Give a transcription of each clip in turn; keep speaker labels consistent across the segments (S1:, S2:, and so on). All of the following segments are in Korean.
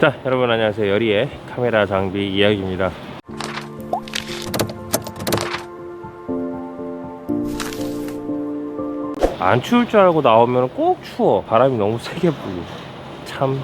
S1: 자 여러분 안녕하세요. 여리의 카메라 장비 이야기입니다. 안 추울 줄 알고 나오면 꼭 추워. 바람이 너무 세게 불고. 참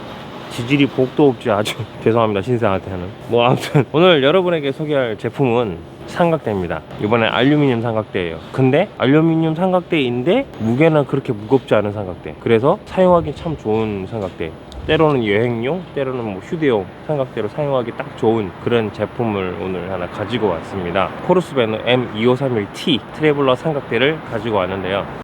S1: 지질이 복도 없지. 아주 죄송합니다 신생한테는. 뭐 아무튼. 오늘 여러분에게 소개할 제품은 삼각대입니다. 이번엔 알루미늄 삼각대예요. 근데 알루미늄 삼각대인데 무게는 그렇게 무겁지 않은 삼각대. 그래서 사용하기 참 좋은 삼각대 때로는 여행용 때로는 뭐 휴대용 삼각대로 사용하기 딱 좋은 그런 제품을 오늘 하나 가지고 왔습니다. 코르스베너 M2531T 트래블러 삼각대를 가지고 왔는데요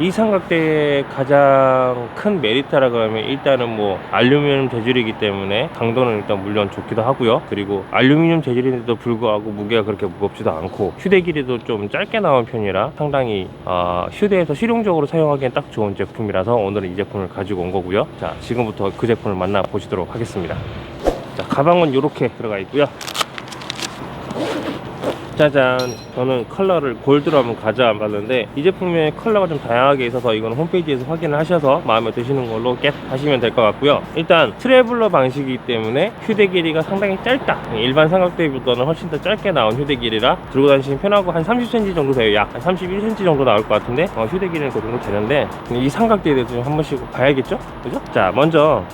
S1: 이 삼각대의 가장 큰 메리트라고 하면 일단은 뭐 알루미늄 재질이기 때문에 강도는 일단 물론 좋기도 하고요. 그리고 알루미늄 재질인데도 불구하고 무게가 그렇게 무겁지도 않고 휴대 길이도 좀 짧게 나온 편이라 상당히 어, 휴대에서 실용적으로 사용하기엔 딱 좋은 제품이라서 오늘은 이 제품을 가지고 온 거고요. 자 지금부터 그 제품을 만나 보시도록 하겠습니다. 자 가방은 이렇게 들어가 있고요 짜잔 저는 컬러를 골드로 한번 가져와 봤는데 이 제품의 컬러가 좀 다양하게 있어서 이건 홈페이지에서 확인을 하셔서 마음에 드시는 걸로 겟 하시면 될 것 같고요. 일단 트래블러 방식이기 때문에 휴대 길이가 상당히 짧다. 일반 삼각대보다는 훨씬 더 짧게 나온 휴대 길이라 들고 다니시면 편하고 한 30cm 정도 돼요. 약 한 31cm 정도 나올 것 같은데? 어, 휴대 길이는 그 정도 되는데 이 삼각대에 대해서 좀 한 번씩 봐야겠죠? 그죠? 자 먼저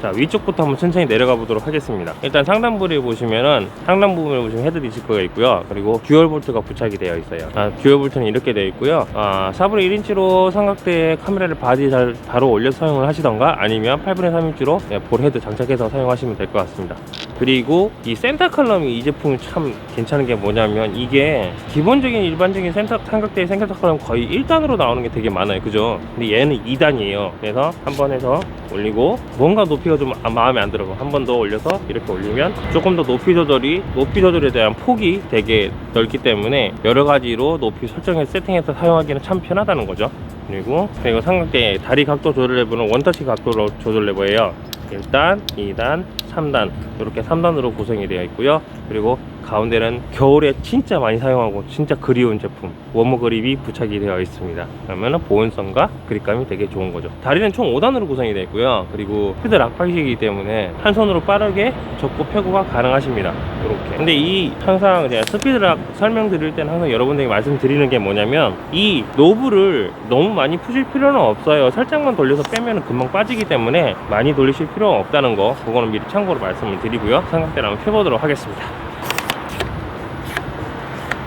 S1: 자 위쪽부터 한번 천천히 내려가 보도록 하겠습니다. 일단 상단 부를 보시면은 상단 부분을 보시면 헤드 디스크가 있고요. 그리고 듀얼 볼트가 부착이 되어 있어요. 아, 듀얼 볼트는 이렇게 되어 있고요. 아, 4분의 1인치로 삼각대 카메라를 바디 잘 바로 올려 사용을 하시던가 아니면 8분의 3인치로 볼 헤드 장착해서 사용하시면 될 것 같습니다. 그리고 이 센터 컬럼이 이 제품이 참 괜찮은 게 뭐냐면 이게 기본적인 일반적인 센터 삼각대의 센터 컬럼 거의 1단으로 나오는 게 되게 많아요. 그죠? 근데 얘는 2단이에요. 그래서 한 번 해서 올리고 뭔가 높이 가좀 아- 마음에 안 들어 한번 더 올려서 이렇게 올리면 조금 더 높이 조절이 높이 조절에 대한 폭이 되게 넓기 때문에 여러 가지로 높이 설정해서 세팅해서 사용하기는 참 편하다는 거죠. 그리고 그리고 삼각대 다리 각도 조절 레버는 원터치 각도로 조절 레버예요. 1단, 2단, 3단. 이렇게 3단으로 구성이 되어 있고요. 그리고 가운데는 겨울에 진짜 많이 사용하고 진짜 그리운 제품 워머 그립이 부착이 되어 있습니다. 그러면 보온성과 그립감이 되게 좋은 거죠. 다리는 총 5단으로 구성이 되어 있고요. 그리고 헤드 락방식이기 때문에 한 손으로 빠르게 접고 펴고가 가능하십니다. 이렇게. 근데 이 항상 제가 스피드락 설명드릴 때는 항상 여러분들에게 말씀드리는 게 뭐냐면 이 노브를 너무 많이 푸실 필요는 없어요. 살짝만 돌려서 빼면 금방 빠지기 때문에 많이 돌리실 필요는 없다는 거 그거는 미리 참고로 말씀을 드리고요. 삼각대를 한번 펴보도록 하겠습니다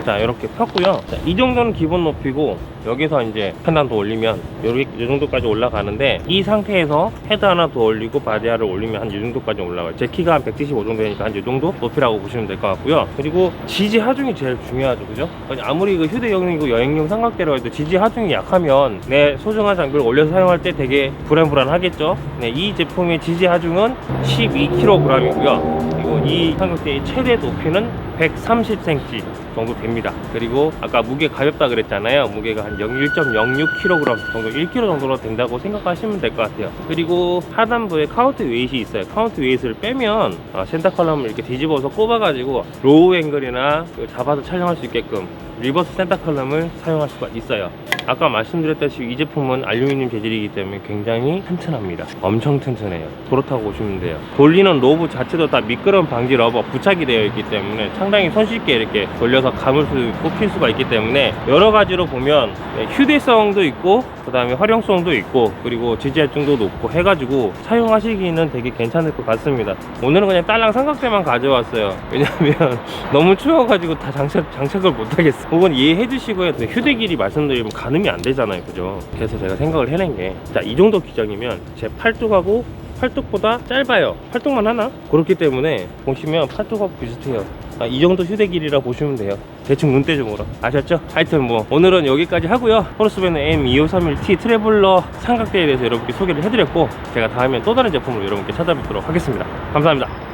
S1: 자 이렇게 폈고요. 자, 이 정도는 기본 높이고 여기서 이제 한단더 올리면 여기 이 정도까지 올라가는데 이 상태에서 헤드 하나 더 올리고 바디아를 올리면 한 이 정도까지 올라가요. 제 키가 한 175 정도 되니까 한 이 정도 높이라고 보시면 될 것 같고요. 그리고 지지 하중이 제일 중요하죠. 그죠? 아무리 그 휴대용이고 여행용 삼각대로 해도 지지 하중이 약하면 내 소중한 장비를 올려서 사용할 때 되게 불안불안하겠죠? 네, 이 제품의 지지 하중은 12kg이고요. 그리고 이 삼각대의 최대 높이는 130cm 정도 됩니다. 그리고 아까 무게 가볍다 그랬잖아요. 무게가 한 1.06kg 정도, 1kg 정도로 된다고 생각하시면 될 것 같아요. 그리고 하단부에 카운트 웨이트이 있어요. 카운트 웨이트를 빼면 어, 센터 컬럼을 이렇게 뒤집어서 꼽아 가지고 로우 앵글이나 그 잡아서 촬영할 수 있게끔 리버스 센터 컬럼을 사용할 수가 있어요. 아까 말씀드렸다시피 이 제품은 알루미늄 재질이기 때문에 굉장히 튼튼합니다. 엄청 튼튼해요. 그렇다고 보시면 돼요. 돌리는 로브 자체도 다 미끄럼 방지 러버 부착이 되어 있기 때문에 상당히 손쉽게 이렇게 돌려서 감을 수필 수가 있기 때문에 여러 가지로 보면 네, 휴대성도 있고 그 다음에 활용성도 있고 그리고 지지할증도 높고 해가지고 사용하시기는 되게 괜찮을 것 같습니다. 오늘은 그냥 딸랑 삼각대만 가져왔어요. 왜냐면 너무 추워가지고 다 장착, 장착을 못하겠어. 그건 이해해 주시고요. 휴대 길이 말씀드리면 가늠이 안 되잖아요. 그죠? 그래서 제가 생각을 해낸 게, 자, 이 정도 규정이면 제 팔뚝하고 팔뚝보다 짧아요. 팔뚝만 하나? 그렇기 때문에 보시면 팔뚝하고 비슷해요. 아, 이 정도 휴대 길이라 보시면 돼요. 대충 눈대중으로. 아셨죠? 하여튼 뭐, 오늘은 여기까지 하고요. 포르스밴의 M2531T 트래블러 삼각대에 대해서 여러분께 소개를 해드렸고, 제가 다음에 또 다른 제품으로 여러분께 찾아뵙도록 하겠습니다. 감사합니다.